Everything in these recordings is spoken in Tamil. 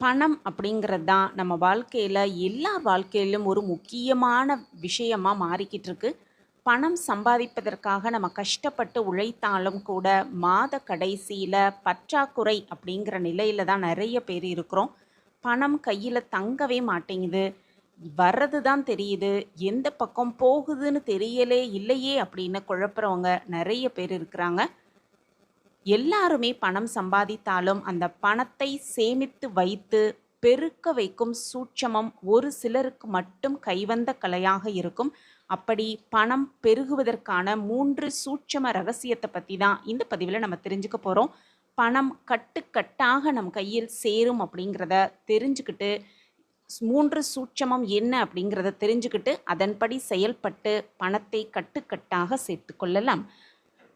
பணம் அப்படிங்கிறது தான் நம்ம வாழ்க்கையில் எல்லார் வாழ்க்கையிலும் ஒரு முக்கியமான விஷயமாக மாறிக்கிட்டு இருக்கு. பணம் சம்பாதிப்பதற்காக நம்ம கஷ்டப்பட்டு உழைத்தாலும் கூட மாத கடைசியில் பற்றாக்குறை அப்படிங்கிற நிலையில தான் நிறைய பேர் இருக்கிறோம். பணம் கையில் தங்கவே மாட்டேங்குது. வர்றது தான் தெரியுது. எந்த பக்கம் போகுதுன்னு தெரியலே இல்லையே அப்படின்னு குழப்புறவங்க நிறைய பேர் இருக்கிறாங்க. எல்லாருமே பணம் சம்பாதித்தாலும் அந்த பணத்தை சேமித்து வைத்து பெருக்க வைக்கும் சூட்சமம் ஒரு சிலருக்கு மட்டும் கைவந்த கலையாக இருக்கும். அப்படி பணம் பெருகுவதற்கான மூன்று சூட்சம ரகசியத்தை பற்றி தான் இந்த பதிவில் நம்ம தெரிஞ்சுக்க போகிறோம் பணம் கட்டுக்கட்டாக நம் கையில் சேரும் அப்படிங்கிறத தெரிஞ்சுக்கிட்டு மூன்று சூட்சமம் என்ன அப்படிங்கிறத தெரிஞ்சுக்கிட்டு அதன்படி செயல்பட்டு பணத்தை கட்டுக்கட்டாக சேர்த்து கொள்ளலாம்.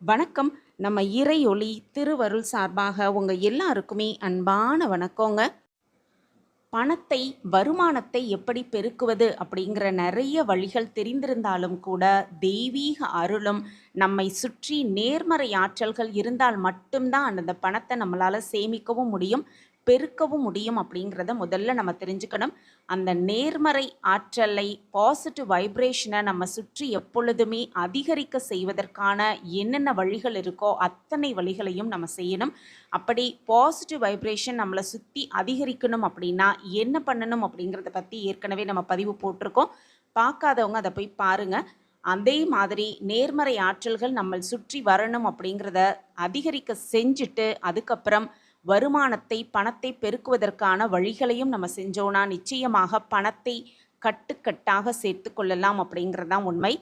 வணக்கம். நம்ம இறையொளி திருவருள் சார்பாக உங்கள் எல்லாருக்குமே அன்பான வணக்கங்க. பணத்தை வருமானத்தை எப்படி பெருக்குவது அப்படிங்கிற நிறைய வழிகள் தெரிந்திருந்தாலும் கூட தெய்வீக அருளும் நம்மை சுற்றி நேர்மறை ஆற்றல்கள் இருந்தால் மட்டும்தான் அந்த பணத்தை நம்மளால் சேமிக்கவும் முடியும். பெருக்கவும் முடியும் அப்படிங்கிறத முதல்ல நம்ம தெரிஞ்சுக்கணும். அந்த நேர்மறை ஆற்றலை பாசிட்டிவ் வைப்ரேஷனை நம்ம சுற்றி எப்பொழுதுமே அதிகரிக்க செய்வதற்கான என்னென்ன வழிகள் இருக்கோ அத்தனை வழிகளையும் நம்ம செய்யணும். அப்படி பாசிட்டிவ் வைப்ரேஷன் நம்மளை சுற்றி அதிகரிக்கணும் அப்படின்னா என்ன பண்ணணும் அப்படிங்கிறத பற்றி ஏற்கனவே நம்ம பதிவு போட்டிருக்கோம். பார்க்காதவங்க அதை போய் பாருங்கள் அதே மாதிரி நேர்மறை ஆற்றல்கள் நம்ம சுற்றி வரணும் அப்படிங்கிறத அதிகரிக்க செஞ்சுட்டு அதுக்கப்புறம் வருமானத்தை பணத்தை பெருக்குவதற்கான வழிகளையும் நம்ம செஞ்சோன்னா நிச்சயமாக பணத்தை கட்டுக்கட்டாக சேர்த்து கொள்ளலாம் அப்படிங்கிறதான் உண்மை.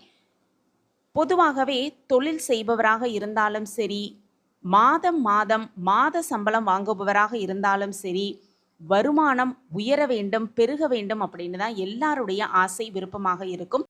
பொதுவாகவே தொழில் செய்பவராக இருந்தாலும் சரி மாதம் மாதம் மாத சம்பளம் வாங்குபவராக இருந்தாலும் சரி வருமானம் உயர வேண்டும் பெருக வேண்டும் அப்படின்னு தான் எல்லாருடைய ஆசை விருப்பமாக இருக்கும்.